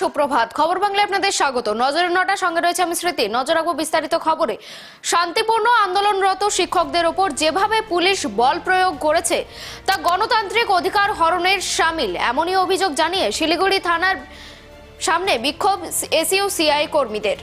সুপ্রভাত। খবর বাংলায় আপনাদের স্বাগত। নজরের নটা, সঙ্গে রয়েছে আমি স্মৃতি। নজর রাখব বিস্তারিত খবরে। শান্তিপূর্ণ আন্দোলনরত শিক্ষকদের ওপর যেভাবে পুলিশ বল প্রয়োগ করেছে, তা গণতান্ত্রিক অধিকার হরণের সামিল। এমনই অভিযোগ জানিয়ে শিলিগুড়ি থানার সামনে বিক্ষোভ এসইউ সিআই কর্মীদের।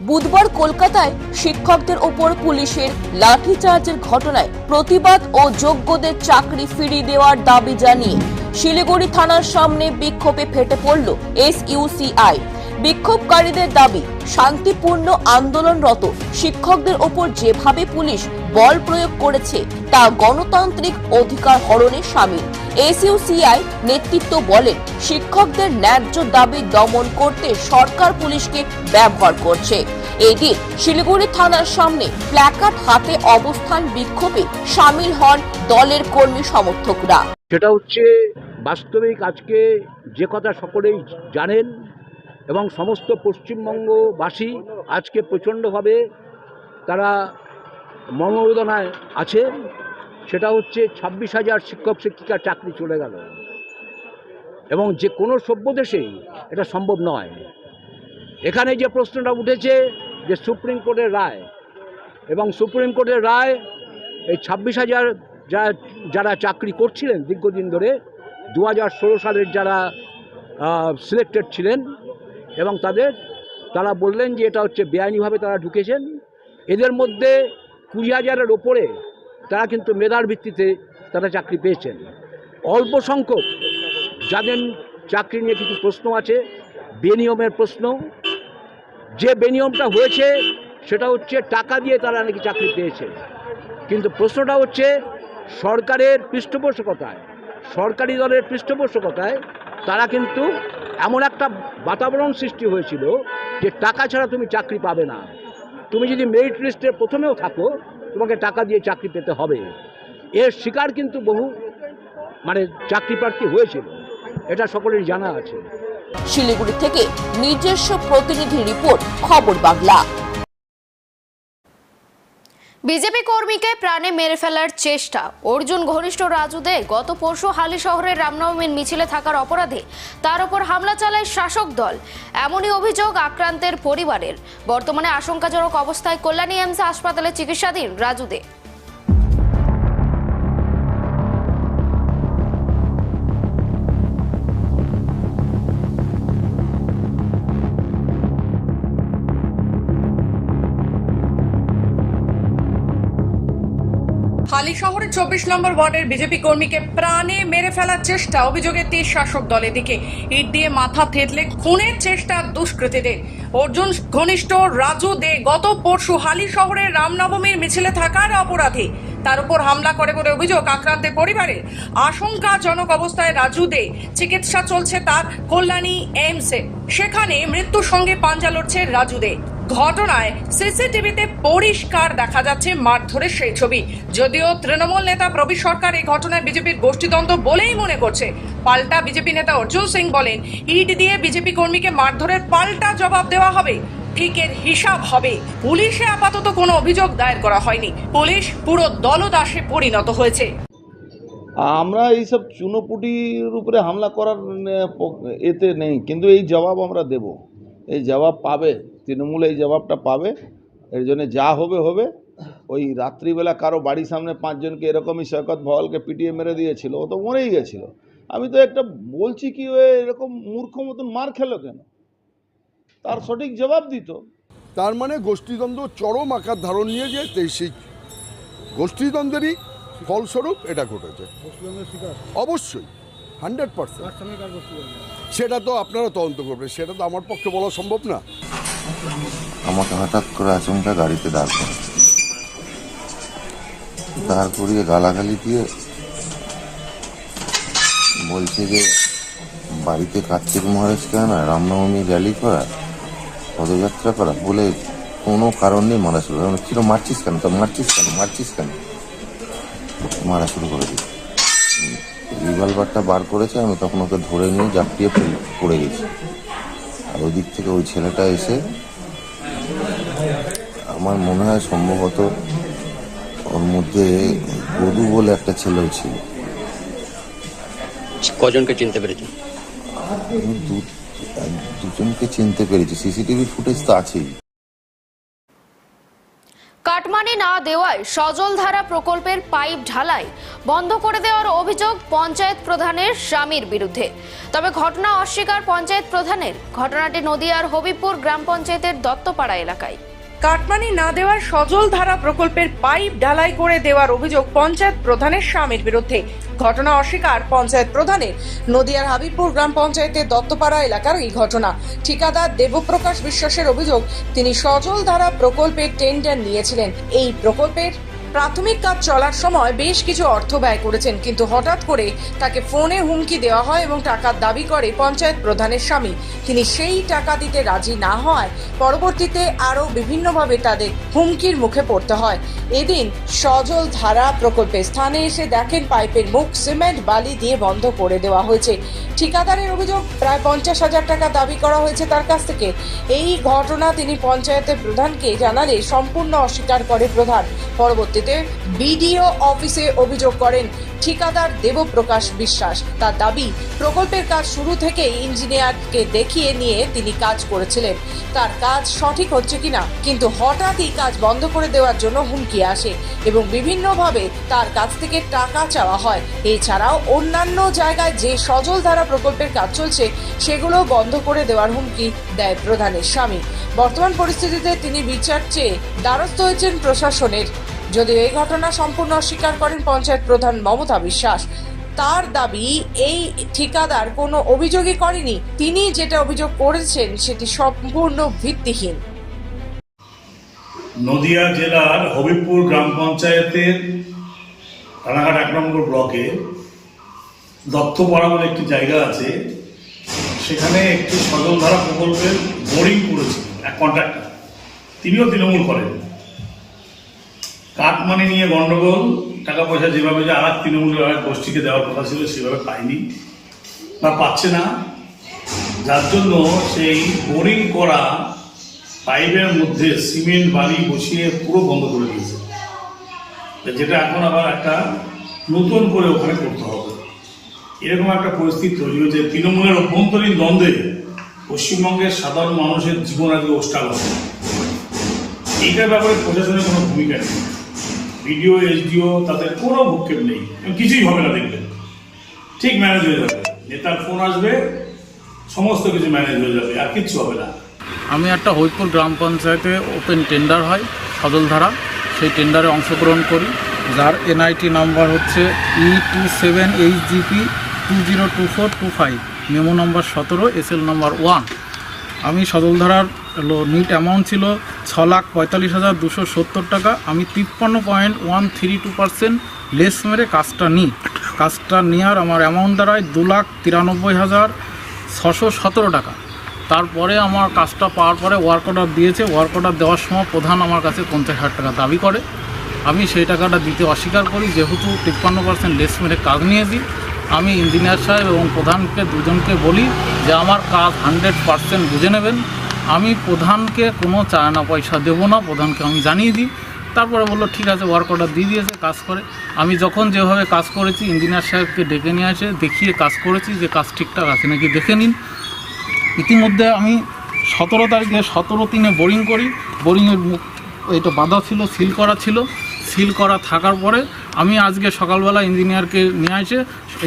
বুধবার কলকাতায় শিক্ষকদের ওপর পুলিশের লাঠিচার্জের ঘটনায় প্রতিবাদ ও যোগ্যদের চাকরি ফিরিয়ে দেওয়ার দাবি জানিয়ে শিলিগুড়ি থানার সামনে বিক্ষোভে ফেটে পড়ল এস এসইউসিআই। বিক্ষোভকারীদের দাবি, শান্তিপূর্ণ আন্দোলনরত শিক্ষকদের ওপর যেভাবে পুলিশ বল প্রয়োগ করেছে, তা গণতান্ত্রিক অধিকার হরণে সামিল। এসইউসিআই নেতৃত্ব বলেন, শিক্ষকদের ন্যায্য দাবি দমন করতে সরকার পুলিশকে ব্যবহার করছে। এদিন শিলিগুড়ি থানার সামনে প্ল্যাকার্ড হাতে অবস্থান বিক্ষোভে সামিল হন দলের কর্মী সমর্থকরা। সেটা হচ্ছে বাস্তবিক আজকে যে কথা সকলেই জানেন এবং সমস্ত পশ্চিমবঙ্গবাসী আজকে প্রচণ্ডভাবে তারা মর্মবেদনায় আছে। সেটা হচ্ছে ছাব্বিশ হাজার শিক্ষক শিক্ষিকার চাকরি চলে গেল। এবং যে কোনো সভ্য দেশেই এটা সম্ভব নয়। এখানে যে প্রশ্নটা উঠেছে যে সুপ্রিম কোর্টের রায় এবং সুপ্রিম কোর্টের রায় এই ছাব্বিশ হাজার যা, যারা চাকরি করছিলেন দীর্ঘদিন ধরে, দু হাজার ষোলো সালের যারা সিলেক্টেড ছিলেন এবং তাদের, তারা বললেন যে এটা হচ্ছে বেআইনিভাবে তারা ঢুকেছেন। এদের মধ্যে কুড়ি হাজারের ওপরে তারা কিন্তু মেধার ভিত্তিতে তারা চাকরি পেয়েছেন। অল্প সংখ্যক যাদের চাকরি নিয়ে কিছু প্রশ্ন আছে, বেনিয়মের প্রশ্ন। যে বেনিয়মটা হয়েছে সেটা হচ্ছে টাকা দিয়ে তারা নাকি চাকরি পেয়েছে। কিন্তু প্রশ্নটা হচ্ছে সরকারের পৃষ্ঠপোষকতায়, সরকারি দলের পৃষ্ঠপোষকতায় তারা কিন্তু এমন একটা বাতাবরণ সৃষ্টি হয়েছিল যে টাকা ছাড়া তুমি চাকরি পাবে না। তুমি যদি মেরিট লিস্টের প্রথমেও থাকো, তোমাকে টাকা দিয়ে চাকরি পেতে হবে। এর শিকার কিন্তু বহু মানে চাকরি প্রার্থী হয়েছিল। এটা সকলেরই জানা আছে। শিলিগুড়ি থেকে নিজস্ব প্রতিনিধি রিপোর্ট, খবর বাংলা। বিজেপি কর্মীকে প্রাণে মেরে ফেলার চেষ্টা। অর্জুন ঘনিষ্ঠ রাজুদে গত পরশু হালি শহরের রামনবমীর মিছিলে থাকার অপরাধে তার উপর হামলা চালায় শাসক দল। এমনই অভিযোগ আক্রান্তের পরিবারের। বর্তমানে আশঙ্কাজনক অবস্থায় কল্যাণী এমস হাসপাতালে চিকিৎসাধীন রাজুদে। হালি শহরের চব্বিশ নম্বর ওয়ার্ডের বিজেপি কর্মীকে প্রাণে মেরে ফেলার চেষ্টা অভিযোগের তীর শাসক দলের দিকে। ইট দিয়ে মাথা থেতলে খুনের চেষ্টা দুষ্কৃতীদের। অর্জুন ঘনিষ্ঠ রাজু দে, গত পরশু হালি শহরের রামনবমীর মিছিলে থাকার অপরাধী। তার উপর হামলা করে বলে অভিযোগ আক্রান্তের পরিবারের আশঙ্কাজনক অবস্থায় রাজু দে, চিকিৎসা চলছে তার কল্যাণী এইমসে। সেখানে মৃত্যুর সঙ্গে পাঞ্জা লড়ছে রাজু দে। ঘটনায় সিসিটিভিতে পরিষ্কার দেখা যাচ্ছে মারধরের সেই ছবি। যদিও তৃণমূল নেতা প্রবীর সরকার এই ঘটনায় বিজেপির গোষ্ঠীদ্বন্দ্ব বলেই মনে করছে। পাল্টা বিজেপি নেতা অর্জুন সিং বলেন, ইট দিয়ে বিজেপি কর্মীকে মারধরের পাল্টা জবাব দেওয়া হবে। ঠিক এর হিসাব হবে। পুলিশে আপাতত কোনো অভিযোগ দায়ের করা হয়নি। পুলিশ পুরো দলদাসে পরিণত হয়েছে। আমরা এইসব চুনোপুটির উপরে হামলা করার এতে নেই। কিন্তু এই জবাব আমরা দেব। এই জবাব পাবে। তৃণমূল এই জবাবটা পাবে। এর জন্য যা হবে হবে। ওই রাত্রিবেলা কারও বাড়ির সামনে পাঁচজনকে এরকমই শকত ভওয়ালকে পিটিয়ে মেরে দিয়েছিল ও তো মরেই গেছিল। আমি তো একটা বলছি কি ও এরকম মূর্খ মতন মার খেলো কেন? তার সঠিক জবাব দিত। তার মানে গোষ্ঠীদ্বন্দ্ব চরম আকার ধারণ নিয়ে যে তে- সেই গোষ্ঠীদ্বন্দ্বেরই ফলস্বরূপ এটা ঘটেছে। অবশ্যই হান্ড্রেড পার্সেন্ট। সেটা তো আপনারা তদন্ত করবেন সেটা তো আমার পক্ষে বলা সম্ভব না। আমাকে হঠাৎ করে আচমকা গাড়িতে দাঁড় করে দাঁড় করিয়ে গালাগালি দিয়ে বলছে যে, বাড়িতে কার্তিক মহারাজকে আনা রামনবমী র্যালি করা, পদযাত্রা করা, বলে কোনো কারণ নেই মারা শুরু। করে ছিল মারছিস কেন? তো মারছিস কেন? মারছিস কেন? মারা শুরু করে দিই রিভলভারটা বার করেছে, আমি তখন ওকে ধরে নিয়ে জাপিয়ে পড়ে গেছি। আর ওই দিক থেকে ওই ছেলেটা এসে আমার মনে হয় সম্ভবত ওর মধ্যে গরু বলে একটা ছেলেও ছিল। কজনকে চিনতে পেরেছি? দুজনকে চিনতে পেরেছি। সিসিটিভি ফুটেজ তো আছেই। কাটমানি না দেওয়ায় সজলধারা প্রকল্পের পাইপ ঢালাই বন্ধ করে দেওয়ার অভিযোগ পঞ্চায়েত প্রধানের স্বামীর বিরুদ্ধে। তবে ঘটনা অস্বীকার পঞ্চায়েত প্রধানের। ঘটনাটি নদিয়ার হবিপুর গ্রাম পঞ্চায়েতের দত্তপাড়া এলাকায়। কাটমানি না দেওয়ার সজল ধারা প্রকল্পের পাইপ ঢালাই করে দেওয়ার অভিযোগ পঞ্চায়েত প্রধানের স্বামীর বিরুদ্ধে। ঘটনা অস্বীকার পঞ্চায়েত প্রধানের। নদিয়ার হাবিবপুর গ্রাম পঞ্চায়েতের দত্তপাড়া এলাকার এই ঘটনা। ঠিকাদার দেবপ্রকাশ বিশ্বাসের অভিযোগ, তিনি সজল ধারা প্রকল্পের টেন্ডার নিয়েছিলেন। এই প্রকল্পের প্রাথমিক কাজ চলার সময় বেশ কিছু অর্থ ব্যয় করেছেন, কিন্তু হঠাৎ করে তাকে ফোনে হুমকি দেওয়া হয় এবং টাকার দাবি করে পঞ্চায়েত প্রধানের স্বামী। তিনি সেই টাকা দিতে রাজি না হওয়ায় পরবর্তীতে আরও বিভিন্নভাবে তাদের হুমকির মুখে পড়তে হয়। এদিন সজল ধারা প্রকল্পে স্থানে এসে দেখেন পাইপের মুখ সিমেন্ট, বালি দিয়ে বন্ধ করে দেওয়া হয়েছে। ঠিকাদারের অভিযোগ, প্রায় পঞ্চাশ হাজার টাকা দাবি করা হয়েছে তার কাছ থেকে। এই ঘটনা তিনি পঞ্চায়েতের প্রধানকে জানালে সম্পূর্ণ অস্বীকার করে প্রধান। পরবর্তীতে বিডিও অফিসে অভিযোগ করেন, ঠিকাদার দেবপ্রকাশ বিশ্বাস। তার দাবি, প্রকল্পের কাজ শুরু থেকেই ইঞ্জিনিয়ারকে দেখিয়ে নিয়ে তিনি কাজ করেছিলেন। তার কাজ সঠিক হচ্ছে কিনা, কিন্তু হঠাৎই কাজ বন্ধ করে দেওয়ার জন্য হুমকি আসে এবং বিভিন্নভাবে তার কাছ থেকে টাকা চাওয়া হয়। এছাড়াও অন্যান্য জায়গায় যে সজল ধারা প্রকল্পের কাজ চলছে, সেগুলো বন্ধ করে দেওয়ার হুমকি দেয় প্রধানের স্বামী। বর্তমান পরিস্থিতিতে তিনি বিচার চেয়ে দ্বারস্থ হয়েছেন প্রশাসনের যদিও এই ঘটনা সম্পূর্ণ অস্বীকার করেন পঞ্চায়েত প্রধান মমতা বিশ্বাস। তার দাবি, এই ঠিকাদার কোনো অভিযোগই করেনি। তিনি যেটা অভিযোগ করেছেন, সেটি সম্পূর্ণ ভিত্তিহীন। নদিয়া জেলার হবিবপুর গ্রাম পঞ্চায়েতের রানাঘাট এক নম্বর ব্লকে দত্তপাড়া বলে একটি জায়গা আছে। সেখানে একটি সজলধারা প্রকল্পের বোরিং করেছিল এক কন্ট্রাক্টর তিনিও তৃণমূল করেন কাটমানি নিয়ে গন্ডগোল টাকা পয়সা যেভাবে যে আর তৃণমূলের আর গোষ্ঠীকে দেওয়ার কথা ছিল, সেভাবে পায়নি বা পাচ্ছে না। যার জন্য সেই বোরিং করা পাইপের মধ্যে সিমেন্ট, বালি বসিয়ে পুরো বন্ধ করে দিয়েছে। যেটা এখন আবার একটা নতুন করে ওখানে করতে হবে। এরকম একটা পরিস্থিতি তৈরি হয়েছে। তৃণমূলের অভ্যন্তরীণ দ্বন্দ্বে পশ্চিমবঙ্গের সাধারণ মানুষের জীবন আজকে ওষ্ঠাগত এইটার ব্যাপারে প্রশাসনের কোনো ভূমিকা নেই। বিডিও এসডিও, তাদের কোনো ভূক্ষেপ নেই। কিছুই হবে না দেখবেন। ঠিক ম্যানেজ হয়ে যাবে। নেতার ফোন আসবে, সমস্ত কিছু ম্যানেজ হয়ে যাবে, আর কিচ্ছু হবে না। আমি একটা হরিপুর গ্রাম পঞ্চায়েতে ওপেন টেন্ডার হয়, সদলধারা। সেই টেন্ডারে অংশগ্রহণ করি, যার এনআইটি নাম্বার হচ্ছে E two seven H GP two zero two four two five memo number সতেরো এসএল নম্বর ওয়ান আমি সজলধারার নিট অ্যামাউন্ট ছিল ছ লাখ পঁয়তাল্লিশ হাজার দুশো সত্তর টাকা। আমি তিপ্পান্ন point one three two percent less মেরে কাজটা নিই কাজটা নেওয়ার আমার অ্যামাউন্ট দাঁড়ায় দু লাখ তিরানব্বই হাজার ছশো সতেরো টাকা। তারপরে আমার কাজটা পাওয়ার পরে ওয়ার্ক অর্ডার দিয়েছে। ওয়ার্ক অর্ডার দেওয়ার সময় প্রধান আমার কাছে পঞ্চাশ হাজার টাকা দাবি করে। আমি সেই টাকাটা দিতে অস্বীকার করি। যেহেতু তিপ্পান্ন পার্সেন্ট লেস মেরে কাজ নিয়েছি, আমি ইঞ্জিনিয়ার সাহেব এবং প্রধানকে দুজনকে বলি যে আমার কাজ হান্ড্রেড পার্সেন্ট বুঝে নেবেন। আমি প্রধানকে কোনো চায়না পয়সা দেবো না, প্রধানকে আমি জানিয়ে দিই। তারপরে বলল, ঠিক আছে ওয়ার্ক অর্ডার দিয়ে দিয়েছে, কাজ করে। আমি যখন যেভাবে কাজ করেছি ইঞ্জিনিয়ার সাহেবকে ডেকে নিয়ে এসে দেখিয়ে কাজ করেছি যে কাজ ঠিকঠাক আছে নাকি, দেখে নিন। ইতিমধ্যে আমি সতেরো তারিখে, সতেরো তিনে বোরিং করি। বোরিংয়ের মুখ এটা বাধা ছিল সিল করা ছিল। সিল করা থাকার পরে আমি আজকে সকালবেলা ইঞ্জিনিয়ারকে নিয়ে এসে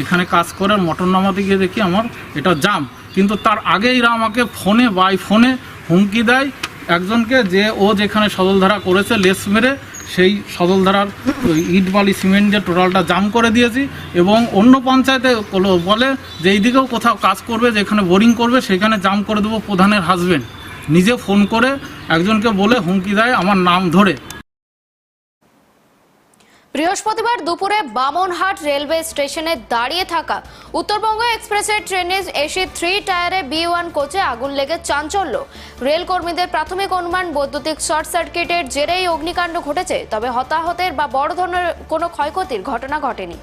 এখানে কাজ করে মটর নামাতে গিয়ে দেখি আমার এটা জাম কিন্তু তার আগেই আমাকে ফোনে বাই ফোনে হুমকি দেয়। একজনকে যে ও যেখানে সদলধারা করেছে লেস মেরে, সেই সদলধারার ইট বালি সিমেন্ট দিয়ে টোটালটা জাম করে দিয়েছি এবং অন্য পঞ্চায়েতে বলে যে এইদিকেও কোথাও কাজ করবে, যেখানে বোরিং করবে, সেখানে জাম করে দেবো প্রধানের হাজবেন্ড। নিজে ফোন করে একজনকে বলে হুমকি দেয়, আমার নাম ধরে। বৃহস্পতিবার দুপুরে বামনহাট রেলওয়ে স্টেশনে দাঁড়িয়ে থাকা উত্তরবঙ্গ এক্সপ্রেসের ট্রেনে এসে থ্রি টায়ারে বি ওয়ান কোচে আগুন লেগে চাঞ্চল্য। রেল কর্মীদের প্রাথমিক অনুমান বৈদ্যুতিক শর্ট সার্কিটের জেরেই অগ্নিকাণ্ড ঘটেছে, তবে হতাহতের বা বড় ধরনের কোনো ক্ষয়ক্ষতির ঘটনা ঘটেনি।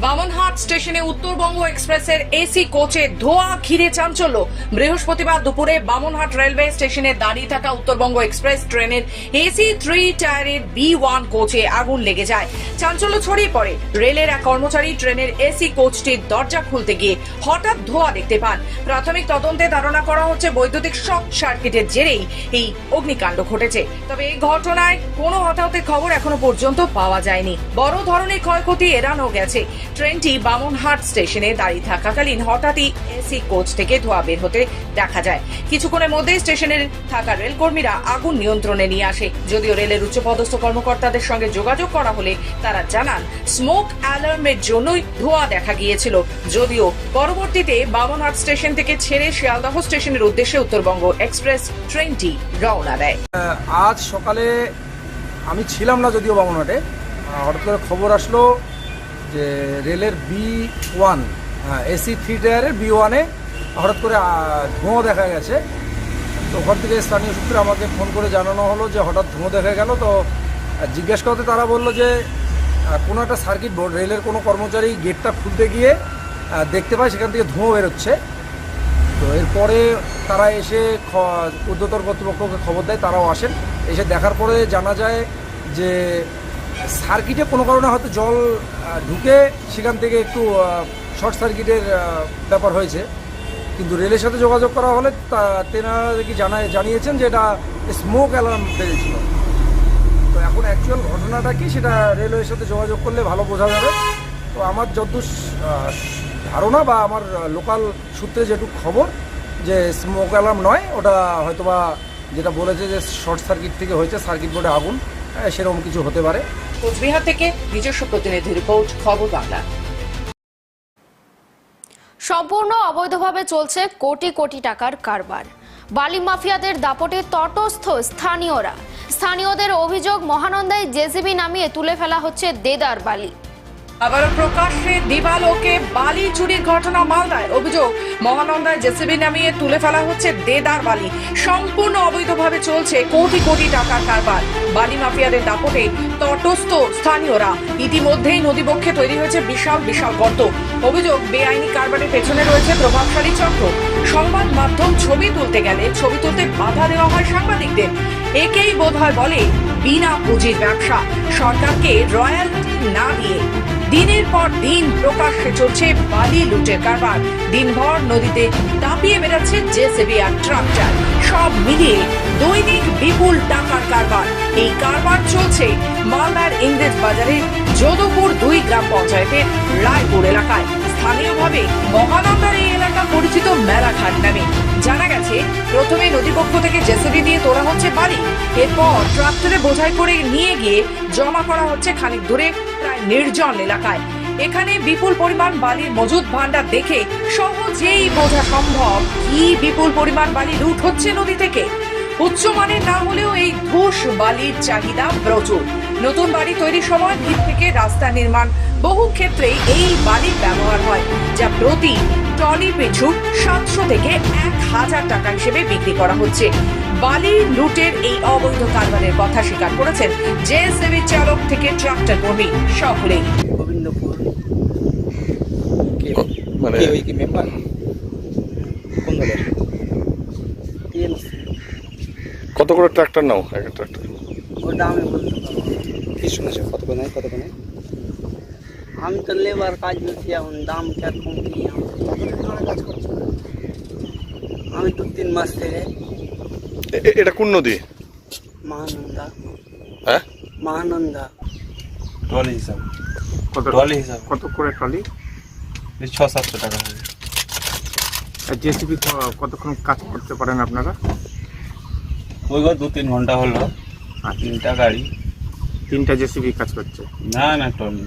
বামনহাট স্টেশনে উত্তরবঙ্গ এক্সপ্রেসের এসি কোচে ধোয়া, ঘিরে চাঞ্চল্য। বৃহস্পতিবার দুপুরে বামনহাট রেলওয়ে স্টেশনে দাঁড়িয়ে থাকা উত্তরবঙ্গ এক্সপ্রেস ট্রেনের এসি থ্রি টায়ারের বি ওয়ান কোচে আগুন লেগে যায়। চাঞ্চল্য ছড়িয়ে পড়ে। রেলের এক কর্মচারী ট্রেনের এসি কোচটির দরজা খুলতে গিয়ে হঠাৎ ধোঁয়া দেখতে পান। প্রাথমিক তদন্তে ধারণা করা হচ্ছে বৈদ্যুতিক শর্ট সার্কিটের জেরেই এই অগ্নিকাণ্ড ঘটেছে। তবে এই ঘটনায় কোনো হতাহতের খবর এখনও পর্যন্ত পাওয়া যায়নি। বড় ধরনের ক্ষয়ক্ষতি এড়ানো গেছে। ট্রেনটি বামনহাট স্টেশনে দাঁড়িয়ে থাকাকালীন হঠাৎই এসি কোচ থেকে ধোঁয়া বের হতে দেখা যায়। কিছুক্ষণের মধ্যেই স্টেশনের থাকা রেলকর্মীরা আগুন নিয়ন্ত্রণে নিয়ে আসে। যদিও রেলের উচ্চপদস্থ কর্মকর্তাদের সঙ্গে যোগাযোগ করা হলে তারা জানান, স্মোক অ্যালার্মের জন্যই ধোঁয়া দেখা গিয়েছিল। যদিও পরবর্তীতে বামনহাট স্টেশন থেকে ছেড়ে শিয়ালদহ স্টেশনের উদ্দেশ্যে উত্তরবঙ্গ এক্সপ্রেস ট্রেনটি রওনা দেয়। আজ সকালে আমি ছিলাম না যদিও বামনহাটে। হঠাৎ করে খবর আসলো যে রেলের বি ওয়ান এসি থ্রি টায়ারের বি ওয়ানে হঠাৎ করে ধোঁয়া দেখা গেছে। তো ওখান থেকে স্থানীয় সূত্রে আমাকে ফোন করে জানানো হলো যে হঠাৎ ধোঁয়া দেখা গেল। তো জিজ্ঞেস করতে তারা বলল যে কোনো একটা সার্কিট বোর্ড, রেলের কোনো কর্মচারী গেটটা খুলতে গিয়ে দেখতে পায়, সেখান থেকে ধোঁয়া বেরোচ্ছে। তো এরপরে তারা এসে ঊর্ধ্বতর কর্তৃপক্ষকে খবর দেয়, তারাও আসেন। এসে দেখার পরে জানা যায় যে সার্কিটে কোনো কারণে হয়তো জল ঢুকে সেখান থেকে একটু শর্ট সার্কিটের ব্যাপার হয়েছে। কিন্তু রেলের সাথে যোগাযোগ করা হলে তেনারা কি জানায়, জানিয়েছেন যে এটা স্মোক অ্যালার্ম বেরিয়েছিল তো এখন অ্যাকচুয়াল ঘটনাটা কি সেটা রেলওয়ের সাথে যোগাযোগ করলে ভালো বোঝা যাবে। তো আমার যদ্দূর ধারণা বা আমার লোকাল সূত্রে যেটুকু খবর, যে স্মোক অ্যালার্ম নয়, ওটা হয়তোবা যেটা বলেছে যে শর্ট সার্কিট থেকে হয়েছে, সার্কিট বোর্ডে আগুন। সেরকম কিছু হতে পারে। কোচবিহার থেকে নিজস্ব প্রতিনিধি রিপোর্ট খবর বাংলা। সম্পূর্ণ অবৈধভাবে চলছে কোটি কোটি টাকার কারবার। বালি মাফিয়াদের দাপটে তটস্থ স্থানীয়রা। স্থানীয়দের অভিযোগ মহানন্দায় জেসিবি নামিয়ে তুলে ফেলা হচ্ছে দেদার বালি। আবারও প্রকাশ্যে দিবালোকে বালি চুরির ঘটনা মালদায়। অভিযোগ, মহানন্দায় জেসিবি নামিয়ে তুলে ফেলা হচ্ছে দেদার বালি। সম্পূর্ণ অবৈধভাবে চলছে কোটি কোটি টাকার কারবার। বালি মাফিয়াদের দাপটে তটস্থ স্থানীয়রা। ইতিমধ্যেই নদীবক্ষে তৈরি হয়েছে বিশাল বিশাল গর্ত। অভিযোগ, বেআইনি কারবারের পেছনে রয়েছে প্রভাবশালী চক্র। সংবাদ মাধ্যম ছবি তুলতে গেলে ছবি তুলতে বাধা দেওয়া হয় সাংবাদিকদের। একেই বোধহয় বলে বিনা পুঁজির ব্যবসা। সরকারকে রয়্যালটি না দিয়ে দিনের পর দিন প্রকাশ্যে চলছে বালি লুটের কারবার। দিনভর নদীতে দাপিয়ে বেড়াচ্ছে জেসিবি আর ট্রাক্টর সব মিলিয়ে দৈনিক বিপুল টাকার কারবার। এই কারবার চলছে মালদার ইংরেজ বাজারে যোধপুর দুই গ্রাম পঞ্চায়েতের রায়পুর এলাকায়। স্থানীয়ভাবে মহানন্দার এই এলাকা পরিচিত মেলাঘাট নামে। গেছে প্রথমে নদীপক্ষ থেকে জেসিবি দিয়ে তোলা হচ্ছে বালি এরপর ট্রাক্টরে বোঝাই করে নিয়ে গিয়ে জমা করা হচ্ছে খানিক দূরে, প্রায় নির্জন এলাকায়। এখানে বিপুল পরিমাণ বালির মজুদ ভান্ডার দেখে সহজেই বোঝা সম্ভব কি বিপুল পরিমাণ বালি লুট হচ্ছে নদী থেকে। উচ্চমানের না হলেও এই ধূস বালির চাহিদা প্রচুর। নতুন বাড়ি তৈরির সময় ভিত থেকে রাস্তা নির্মাণ বহু ক্ষেত্রেই এই বালির ব্যবহার হয়, যা প্রতি টলি পিছু সাতশো থেকে এক হাজার টাকা হিসেবে বিক্রি করা হচ্ছে। বালি লুটের এই অবৈধ কারবারের কথা স্বীকার করেছেন জেএসএবি চালক থেকে ট্রাক্টর কর্মী সকলেই গোবিন্দপুর। মানে কি মেম্বার কোন দলের? কত করে ট্রাক্টর নাও? এক ট্রাক্টর। ওটা আমি বলতে পারব। কি শুনেছে কত করে কত করে আমি তো লেবার কাজ করছি এখন দাম কীরকম কি কাজ করছি আমি দু তিন মাস থেকে এটা কোন নদী? মহানন্দা হ্যাঁ? মহানন্দা ট্রলি হিসাব। কত ট্রলি হিসাব। কত করে ট্রলি এই ছ সাতশো টাকা হবে জেসিবি কতক্ষণ কাজ করতে পারেন আপনারা? ওই ঘর দু তিন ঘণ্টা হলো। আর তিনটা গাড়ি। তিনটা জেসিবি কাজ করছে? না না ট্রলি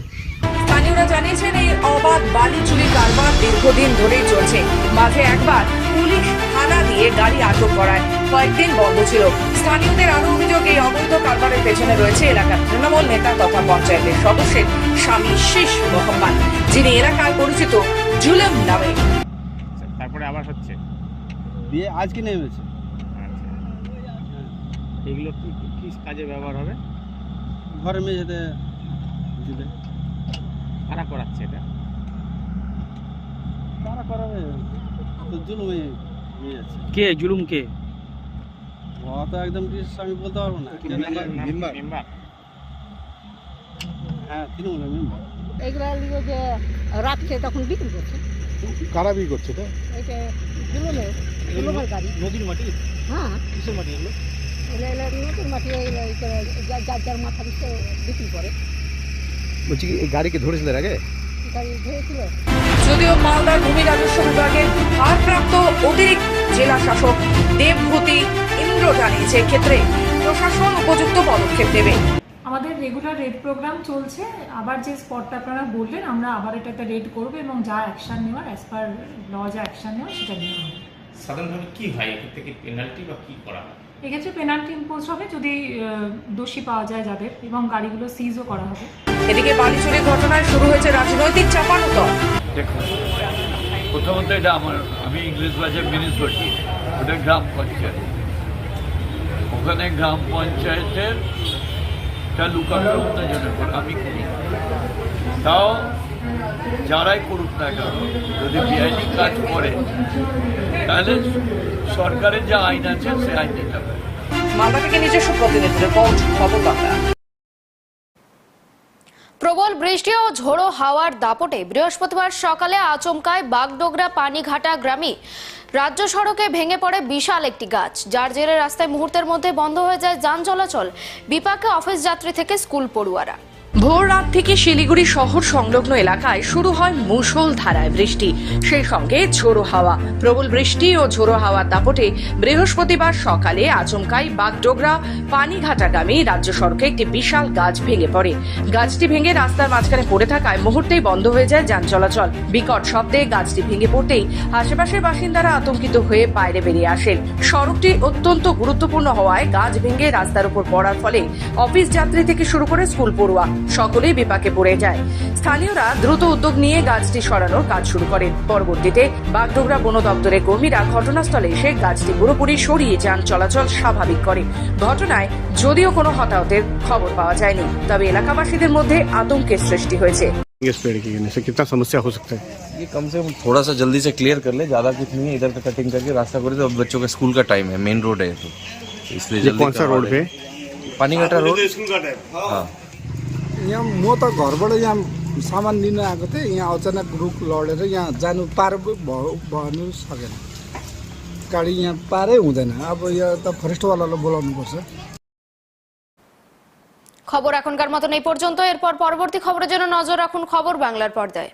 স্থানীয়রা জানিয়েছেন এই অবাধ বালি চুরি কারবার দীর্ঘদিন ধরেই চলছে। মাঝে একবার পুলিশ থানা দিয়ে গাড়ি আটক করায়। কয়েকদিন বন্ধ ছিল। স্থানীয়দের আরও অভিযোগ এই অবৈধ কারবারের পেছনে রয়েছে এলাকার তৃণমূল নেতা তথা পঞ্চায়েতের সদস্যের স্বামী শেষ মোহাম্মদ যিনি এলাকায় পরিচিত জুলেম নামে। তারপরে আবার হচ্ছে? বিয়ে আজকে নেমেছে এগুলো কি কি কাজে ব্যবহার হবে? ঘরে মেঝেতে দিবে কারা করাচ্ছে এটা? কারা করাবে। তো জুলুমে যাচ্ছে কে জুলুম কে? ও তো একদম আমি বলতে পারব না। হ্যাঁ তৃণমূলের মেম্বার। এইগুলা লিগে যে রাখছে তখন বিক্রি করছে। কারা করছে এটা? জুলুমের জুলুমের গাড়ি। নদীর মাটি? হ্যাঁ। কিসের মাটি এগুলো? এলে এলে নতুন মাটি যার যার যার মাথা দিচ্ছে বিক্রি করে। বলছি কি এই গাড়িকে ধরেছিল এর আগে যদিও মালদার ভূমি রাজস্ব বিভাগের ভারপ্রাপ্ত অতিরিক্ত জেলা শাসক দেবভূতি ইন্দ্র জানিয়েছে এক্ষেত্রে প্রশাসন উপযুক্ত পদক্ষেপ নেবে। আমাদের রেগুলার রেড প্রোগ্রাম চলছে। আবার যে স্পটটা আপনারা বললেন আমরা আবার এটাতে রেড করব এবং যা অ্যাকশন নেওয়ার অ্যাজ পার ল যা অ্যাকশন নেওয়ার সেটা নেওয়া হবে। সাধারণভাবে কি হয়? এক্ষেত্রে পেনাল্টি বা কি করা হয়? এক্ষেত্রে পেনাল্টি ইম্পোজ হবে যদি দোষী পাওয়া যায় যাদের এবং গাড়িগুলো সিজও করা হবে। এদিকে বাড়ি চুরির ঘটনায় শুরু হয়েছে রাজনৈতিক চাপানুতর দেখুন প্রথমত এটা আমার আমি ইংলিশ বাজার মিউনিসিপালিটি ওটা গ্রাম পঞ্চায়েত। ওখানে গ্রাম পঞ্চায়েতের তা লুকানো উন্নয়নের পর আমি করি। তাও যারাই করুক না কেন যদি বেআইনি কাজ করে তাহলে সরকারের যে আইন আছে সে আইন নিতে হবে। মালদা থেকে নিজস্ব প্রতিনিধি রিপোর্ট প্রবল বৃষ্টি ও ঝোড়ো হাওয়ার দাপটে বৃহস্পতিবার সকালে আচমকায় বাগডোগরা পানিঘাটা গ্রামে রাজ্য সড়কে ভেঙে পড়ে বিশাল একটি গাছ। যার জেরে রাস্তায় মুহূর্তের মধ্যে বন্ধ হয়ে যায় যান চলাচল। বিপাকে অফিস যাত্রী থেকে স্কুল পড়ুয়ারা। ভোর রাত থেকে শিলিগুড়ি শহর সংলগ্ন এলাকায় শুরু হয় মুষল ধারায় বৃষ্টি। সেই সঙ্গে ঝোড়ো হাওয়া, প্রবল বৃষ্টি ও ঝোড়ো হাওয়ার দাপটে বৃহস্পতিবার সকালে আচমকাই বাগডোগরা, পানিঘাটাগামী রাজ্য সড়কে একটি বিশাল গাছ ভেঙে পড়ে। গাছটি ভেঙে রাস্তার মাঝখানে পড়ে থাকায় মুহূর্তেই বন্ধ হয়ে যায় যান চলাচল। বিকট শব্দে গাছটি ভেঙে পড়তেই আশেপাশের বাসিন্দারা আতঙ্কিত হয়ে বাইরে বেরিয়ে আসেন। সড়কটি অত্যন্ত গুরুত্বপূর্ণ হওয়ায় গাছ ভেঙে রাস্তার উপর পড়ার ফলে অফিস যাত্রী থেকে শুরু করে স্কুল পড়ুয়া সকলেই বিপাকে পড়ে যায় স্থানীয়রা দ্রুত উদ্যোগ নিয়ে গাছটি সরানোর কাজ শুরু করেন পরবর্তীতে বাগডোগরা বন দপ্তরের কর্মীরা ঘটনাস্থলে এসে গাছটি পুরোপুরি সরিয়ে যান চলাচল স্বাভাবিক করে ঘটনায় যদিও কোনো হতাহতের খবর পাওয়া যায়নি তবে এলাকাবাসীদের মধ্যে আতঙ্কের সৃষ্টি হয়েছে इस पेड़ की गिरने से कितना समस्या हो सकता है ये कम से कम थोड़ा सा जल्दी से क्लियर कर ले ज़्यादा कुछ नहीं है इधर का कटिंग करके रास्ता करे तो बच्चों का स्कूल का टाइम है मेन रोड है तो इसलिए ये जल्दी कौन सा करवा रोड दे। पे पानीघाटा रोड हाँ यहाँ म त घरबाट यहाँ सामान लिन आएको थिएँ यहाँ अचानक रुख लडेर यहाँ जानु पार भयो भन्नु सकेन गाडी यहाँ पारै हुँदैन अब यो त फरेस्टवालालाई बोलाउनुपर्छ খবর এখনকার মতন এই পর্যন্ত এরপর পরবর্তী খবরের জন্য নজর রাখুন খবর বাংলার পর্দায়